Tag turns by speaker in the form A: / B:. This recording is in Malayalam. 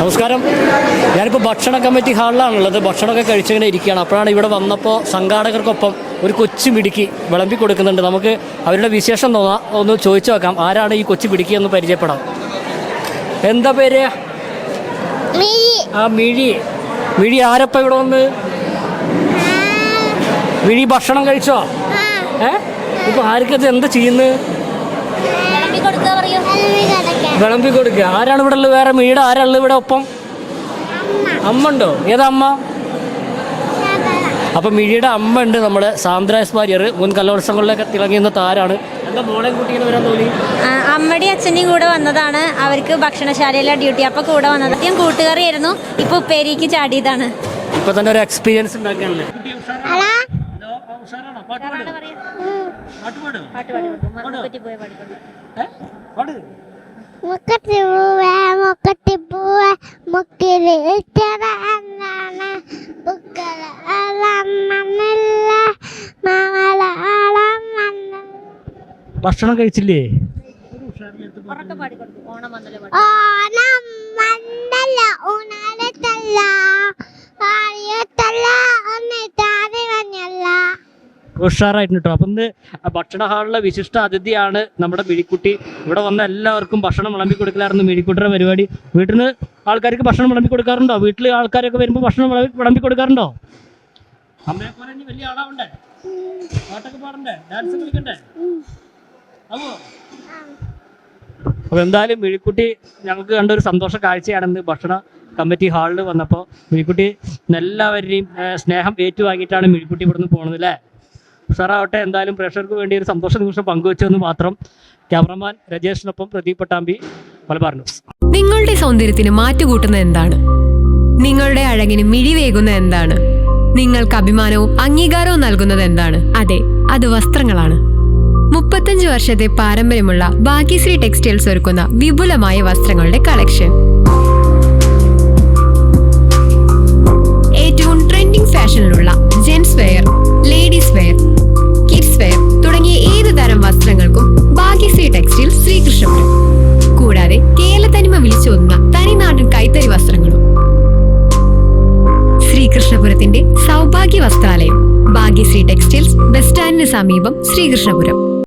A: നമസ്കാരം. ഞാനിപ്പോൾ ഭക്ഷണ കമ്മിറ്റി ഹാളിലാണുള്ളത്. ഭക്ഷണമൊക്കെ കഴിച്ചിങ്ങനെ ഇരിക്കുകയാണ്. അപ്പോഴാണ് ഇവിടെ വന്നപ്പോൾ സംഘാടകർക്കൊപ്പം ഒരു കൊച്ചു മിടുക്കി വിളമ്പി കൊടുക്കുന്നുണ്ട്. നമുക്ക് അവരുടെ വിശേഷം തോന്നാം ഒന്ന് ചോദിച്ചു നോക്കാം. ആരാണ് ഈ കൊച്ചു മിടുക്കി എന്ന് പരിചയപ്പെടാം. എന്താ പേര്? ആ മിഴി. മിഴി ആരപ്പ ഇവിടെ വന്ന്? മിഴി ഭക്ഷണം കഴിച്ചോ? ഏ? ഇപ്പൊ ആർക്കത് എന്താ ചെയ്യുന്നത്? വിളമ്പി കൊടുക്കുക ആരാണ് ഇവിടെ ഉള്ളത്? വേറെ വീട് ആരാണ് ഇവിടെ ഒപ്പം? അമ്മ ഉണ്ടോ? ഏതാ അമ്മ? അപ്പൊ മിഴിയുടെ അമ്മ ഉണ്ട് നമ്മുടെ സാന്ദ്രാസ് ഭാര്യർ വാര്യർ. മുൻ കലോത്സവങ്ങളിലൊക്കെ തിളങ്ങിയുന്ന താരാണ്. എന്താ മോളെ കുട്ടികൾ വരാൻ തോന്നി?
B: അമ്മടി അമ്മയുടെയും അച്ഛന്റെയും കൂടെ വന്നതാണ്. അവർക്ക് ഭക്ഷണശാലയിലെ ഡ്യൂട്ടി. അപ്പോൾ കൂടെ വന്നത്. ആദ്യം ആയിരുന്നു ഇപ്പൊ ഉപ്പേരിക്ക് ചാടിയതാണ്.
A: ഇപ്പൊ തന്നെ ഒരു എക്സ്പീരിയൻസ് ഉണ്ടാക്കാനല്ലേ
C: മുക്കത്തി പൂവേ മുക്കത്തി പൂവേ മുക്കിൽ ഇട്ടറ എന്നാണ് ബുക്കല അളം മണ്ണില്ല മാമല അളം മണ്ണില്ല
A: ഭക്ഷണം കഴിച്ചില്ലേ?
C: ഓണം മന്ദല ഓണം മന്ദല അറിയത്തല്ല
A: ഉഷാറായിട്ടുണ്ട് അപ്പം ഇന്ന് ഭക്ഷണ ഹാളിലെ വിശിഷ്ട അതിഥിയാണ് നമ്മുടെ മിഴിക്കുട്ടി. ഇവിടെ വന്ന എല്ലാവർക്കും ഭക്ഷണം വിളമ്പി കൊടുക്കലായിരുന്നു മിഴിക്കുട്ടിയുടെ പരിപാടി. വീട്ടിൽ നിന്ന് ആൾക്കാർക്ക് ഭക്ഷണം വിളമ്പി കൊടുക്കാറുണ്ടോ? വീട്ടിൽ ആൾക്കാരൊക്കെ വരുമ്പോൾ ഭക്ഷണം വിളമ്പി- കൊടുക്കാറുണ്ടോ? അമ്മയെ പോലെ വലിയ ആളാവണ്ടേ? പാട്ടൊക്കെ പാടണ്ടേ? ഡാൻസ് കളിക്കണ്ടേ? അപ്പോൾ എന്തായാലും മിഴിക്കുട്ടി ഞങ്ങൾക്ക് കണ്ട ഒരു സന്തോഷ കാഴ്ചയാണെന്ന് ഭക്ഷണ കമ്മിറ്റി ഹാളിൽ വന്നപ്പോൾ മിഴിക്കുട്ടി എല്ലാവരുടെയും സ്നേഹം ഏറ്റുവാങ്ങിയിട്ടാണ് മിഴിക്കുട്ടി ഇവിടുന്ന് പോണത് അല്ലേ? ഉഷാറാവട്ടെ എന്തായാലും പ്രേക്ഷകർക്ക് വേണ്ടി ഒരു സന്തോഷ നിമിഷം പങ്കുവെച്ചെന്ന് മാത്രം ക്യാമറമാൻ രജേഷിനൊപ്പം പ്രദീപ് പട്ടാമ്പി മലബാർ ന്യൂസ്.
D: നിങ്ങളുടെ സൗന്ദര്യത്തിന് മാറ്റുകൂട്ടുന്ന എന്താണ്? നിങ്ങളുടെ അഴകിന് മിഴിവേകുന്ന എന്താണ്? നിങ്ങൾക്ക് അഭിമാനവും അംഗീകാരവും നൽകുന്നത് എന്താണ്? അതെ അത് വസ്ത്രങ്ങളാണ്. മുപ്പത്തഞ്ച് വർഷത്തെ പാരമ്പര്യമുള്ള ഭാഗ്യശ്രീ ടെക്സ്റ്റൈൽസ് ഒരുക്കുന്ന വിപുലമായ വസ്ത്രങ്ങളുടെ കളക്ഷൻ. ഭാഗ്യശ്രീ ടെക്സ്റ്റൈൽസ് ബസ് സ്റ്റാൻഡിന് സമീപം ശ്രീകൃഷ്ണപുരം.